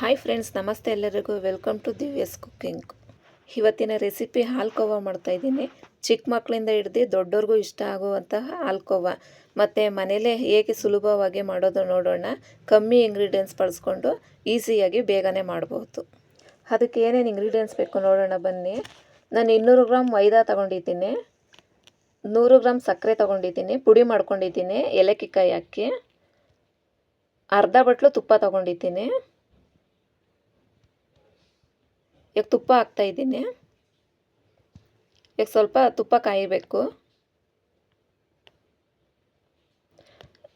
Hi friends ನಮಸ್ತೆ ಎಲ್ಲರಿಗೂ. Welcome to Divya's cooking ಇವತ್ತಿನ ರೆಸಿಪಿ ಹಾಲ್ಕೋವ ಮಾಡ್ತಾಯಿದ್ದೀನಿ ಚಿಕ್ಕ ಮಕ್ಕಳಿಂದ ಹಿಡ್ದು ದೊಡ್ಡವ್ರಿಗೂ ಇಷ್ಟ ಆಗುವಂತಹ ಹಾಲ್ಕೋವ ಮತ್ತು ಮನೇಲೇ ಹೇಗೆ ಸುಲಭವಾಗಿ ಮಾಡೋದು ನೋಡೋಣ. ಕಮ್ಮಿ ಇಂಗ್ರೀಡಿಯೆಂಟ್ಸ್ ಬಳಸ್ಕೊಂಡು ಈಸಿಯಾಗಿ ಬೇಗನೆ ಮಾಡ್ಬೋದು. ಅದಕ್ಕೆ ಏನೇನು ಇಂಗ್ರೀಡಿಯೆಂಟ್ಸ್ ಬೇಕು ನೋಡೋಣ ಬನ್ನಿ. ನಾನು ಇನ್ನೂರು ಗ್ರಾಮ್ ಮೈದಾ ತೊಗೊಂಡಿದ್ದೀನಿ. ನೂರು ಗ್ರಾಮ್ ಸಕ್ಕರೆ ತೊಗೊಂಡಿದ್ದೀನಿ. ಪುಡಿ ಮಾಡ್ಕೊಂಡಿದ್ದೀನಿ. ಏಲಕ್ಕಿಕಾಯಿ ಹಾಕಿ. ಅರ್ಧ ಬಟ್ಲು ತುಪ್ಪ ತೊಗೊಂಡಿದ್ದೀನಿ. ಈಗ ತುಪ್ಪ ಹಾಕ್ತಾಯಿದ್ದೀನಿ ಈಗ ಸ್ವಲ್ಪ ತುಪ್ಪ ಕಾಯಬೇಕು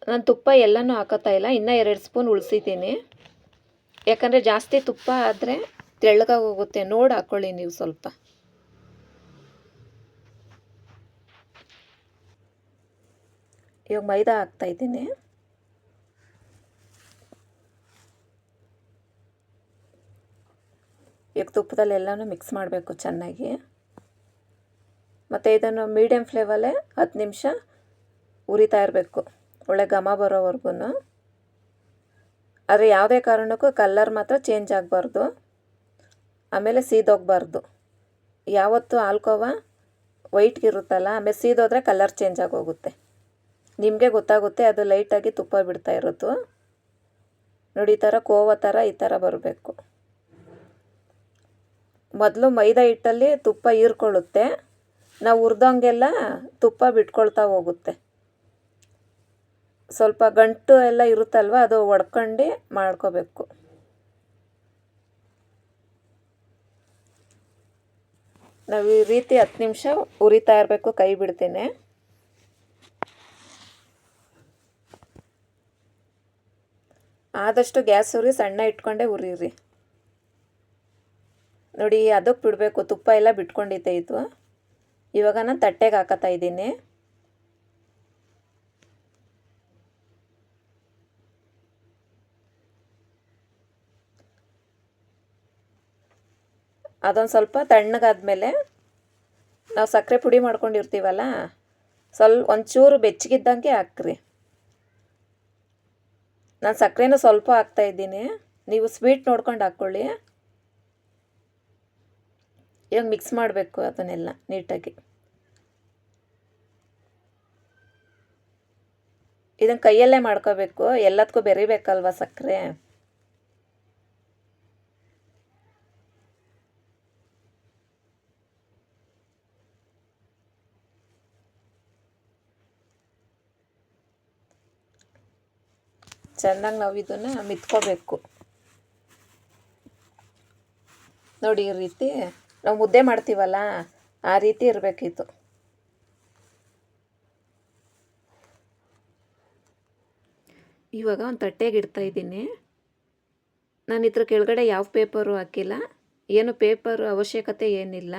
ನಾನು ತುಪ್ಪ ಎಲ್ಲನೂ ಹಾಕೋತಾ ಇಲ್ಲ, ಇನ್ನೂ ಎರಡು ಸ್ಪೂನ್ ಉಳಿಸಿದ್ದೀನಿ. ಯಾಕಂದರೆ ಜಾಸ್ತಿ ತುಪ್ಪ ಆದರೆ ತೆಳ್ಳಗಾಗಿ ಹೋಗುತ್ತೆ. ನೋಡಿ ಹಾಕ್ಕೊಳ್ಳಿ ನೀವು ಸ್ವಲ್ಪ. ಇವಾಗ ಮೈದಾ ಹಾಕ್ತಾಯಿದ್ದೀನಿ ಈಗ ತುಪ್ಪದಲ್ಲಿ ಎಲ್ಲನೂ ಮಿಕ್ಸ್ ಮಾಡಬೇಕು ಚೆನ್ನಾಗಿ. ಮತ್ತು ಇದನ್ನು ಮೀಡಿಯಮ್ ಫ್ಲೇಮಲ್ಲೇ ಹತ್ತು ನಿಮಿಷ ಉರಿತಾ ಇರಬೇಕು. ಒಳ್ಳೆ ಘಮ ಬರೋವರೆಗೂ ಆದರೆ ಯಾವುದೇ ಕಾರಣಕ್ಕೂ ಕಲ್ಲರ್ ಮಾತ್ರ ಚೇಂಜ್ ಆಗಬಾರ್ದು. ಆಮೇಲೆ ಸೀದೋಗಬಾರ್ದು. ಯಾವತ್ತು ಆಲ್ಕೋವ ವೈಟ್ಗಿರುತ್ತಲ್ಲ ಆಮೇಲೆ ಸೀದೋದ್ರೆ ಕಲರ್ ಚೇಂಜ್ ಆಗೋಗುತ್ತೆ. ನಿಮಗೆ ಗೊತ್ತಾಗುತ್ತೆ ಅದು ಲೈಟಾಗಿ ತುಪ್ಪ ಬಿಡ್ತಾ ಇರೋದು. ನೋಡಿ, ಈ ಥರ ಕೋವ ಥರ ಈ ಥರ ಬರಬೇಕು. ಮೊದಲು ಮೈದಾ ಹಿಟ್ಟಲ್ಲಿ ತುಪ್ಪ ಹೀರ್ಕೊಳ್ಳುತ್ತೆ. ನಾವು ಹುರಿದಂಗೆಲ್ಲ ತುಪ್ಪ ಬಿಟ್ಕೊಳ್ತಾ ಹೋಗುತ್ತೆ. ಸ್ವಲ್ಪ ಗಂಟು ಎಲ್ಲ ಇರುತ್ತಲ್ವ, ಅದು ಒಡ್ಕೊಂಡು ಮಾಡ್ಕೋಬೇಕು. ನಾವು ಈ ರೀತಿ ಹತ್ತು ನಿಮಿಷ ಉರಿತಾ ಇರಬೇಕು, ಕೈ ಬಿಡ್ತೇನೆ. ಆದಷ್ಟು ಗ್ಯಾಸ್ ಉರಿ, ಸಣ್ಣ ಇಟ್ಕೊಂಡೇ ಉರಿರಿ. ನೋಡಿ, ಅದಕ್ಕೆ ಬಿಡಬೇಕು. ತುಪ್ಪ ಎಲ್ಲ ಬಿಟ್ಕೊಂಡಿದ್ದೆ ಇದು. ಇವಾಗ ನಾನು ತಟ್ಟೆಗೆ ಹಾಕತ್ತಾ ಇದ್ದೀನಿ. ಅದೊಂದು ಸ್ವಲ್ಪ ತಣ್ಣಗಾದ್ಮೇಲೆ ನಾವು ಸಕ್ಕರೆ ಪುಡಿ ಮಾಡ್ಕೊಂಡಿರ್ತೀವಲ್ಲ, ಸ್ವಲ್ಪ ಒಂಚೂರು ಬೆಚ್ಚಗಿದ್ದಂಗೆ ಹಾಕ್ರಿ. ನಾನು ಸಕ್ಕರೆನೂ ಸ್ವಲ್ಪ ಹಾಕ್ತಾಯಿದ್ದೀನಿ ನೀವು ಸ್ವೀಟ್ ನೋಡ್ಕೊಂಡು ಹಾಕ್ಕೊಳ್ಳಿ. ಇವಾಗ ಮಿಕ್ಸ್ ಮಾಡಬೇಕು ಅದನ್ನೆಲ್ಲ ನೀಟಾಗಿ. ಇದನ್ನು ಕೈಯಲ್ಲೇ ಮಾಡ್ಕೋಬೇಕು, ಎಲ್ಲದಕ್ಕೂ ಬೆರಿಬೇಕಲ್ವ ಸಕ್ಕರೆ? ಚೆನ್ನಾಗಿ ನಾವು ಇದನ್ನು ಮಿತ್ಕೋಬೇಕು. ನೋಡಿ ಈ ರೀತಿ ನಾವು ಮುದ್ದೆ ಮಾಡ್ತೀವಲ್ಲ, ಆ ರೀತಿ ಇರಬೇಕಿತ್ತು. ಇವಾಗ ಒಂದು ತಟ್ಟೆಗೆ ಇಡ್ತಾ ಇದ್ದೀನಿ. ನಾನು ಇದ್ರ ಕೆಳಗಡೆ ಯಾವ ಪೇಪರು ಹಾಕಿಲ್ಲ, ಏನು ಪೇಪರ್ ಅವಶ್ಯಕತೆ ಏನಿಲ್ಲ.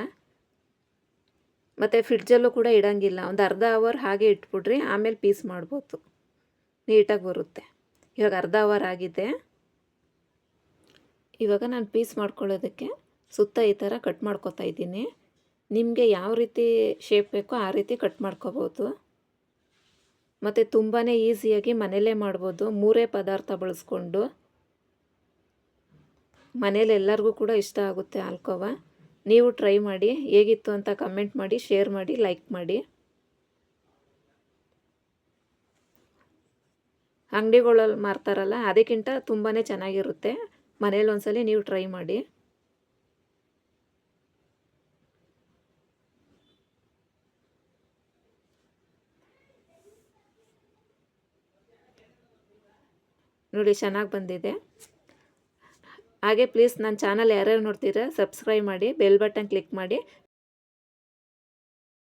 ಮತ್ತು ಫ್ರಿಡ್ಜಲ್ಲೂ ಕೂಡ ಇಡೋಂಗಿಲ್ಲ, ಒಂದು ಅರ್ಧ ಅವರ್ ಹಾಗೆ ಇಟ್ಬಿಡ್ರಿ, ಆಮೇಲೆ ಪೀಸ್ ಮಾಡ್ಬೋದು. ನೀಟಾಗಿ ಬರುತ್ತೆ. ಇವಾಗ ಅರ್ಧ ಅವರ್ ಆಗಿದೆ. ಇವಾಗ ನಾನು ಪೀಸ್ ಮಾಡ್ಕೊಳ್ಳೋದಕ್ಕೆ ಸುತ್ತ ಈ ಥರ ಕಟ್ ಮಾಡ್ಕೊತಾ ಇದ್ದೀನಿ. ನಿಮಗೆ ಯಾವ ರೀತಿ ಶೇಪ್ ಬೇಕೋ ಆ ರೀತಿ ಕಟ್ ಮಾಡ್ಕೋಬೋದು. ಮತ್ತು ತುಂಬಾ ಈಸಿಯಾಗಿ ಮನೆಯಲ್ಲೇ ಮಾಡ್ಬೋದು. ಮೂರೇ ಪದಾರ್ಥ ಬಳಸ್ಕೊಂಡು. ಮನೇಲಿ ಎಲ್ಲರಿಗೂ ಕೂಡ ಇಷ್ಟ ಆಗುತ್ತೆ ಆಲ್ಕೋವ. ನೀವು ಟ್ರೈ ಮಾಡಿ, ಹೇಗಿತ್ತು ಅಂತ ಕಮೆಂಟ್ ಮಾಡಿ ಶೇರ್ ಮಾಡಿ ಲೈಕ್ ಮಾಡಿ. ಅಂಗಡಿಗಳಲ್ಲಿ ಮಾರ್ತಾರಲ್ಲ, ಅದಕ್ಕಿಂತ ತುಂಬಾ ಚೆನ್ನಾಗಿರುತ್ತೆ. ಮನೇಲಿ ಒಂದ್ಸಲಿ ನೀವು ಟ್ರೈ ಮಾಡಿ. ನೋಡಿ, ಚೆನ್ನಾಗಿ ಬಂದಿದೆ. ಹಾಗೆ ಪ್ಲೀಸ್ ನನ್ನ ಚಾನಲ್ ಯಾರ್ಯಾರು ನೋಡ್ತೀರಾ ಸಬ್ಸ್ಕ್ರೈಬ್ ಮಾಡಿ ಬೆಲ್ ಬಟನ್ ಕ್ಲಿಕ್ ಮಾಡಿ.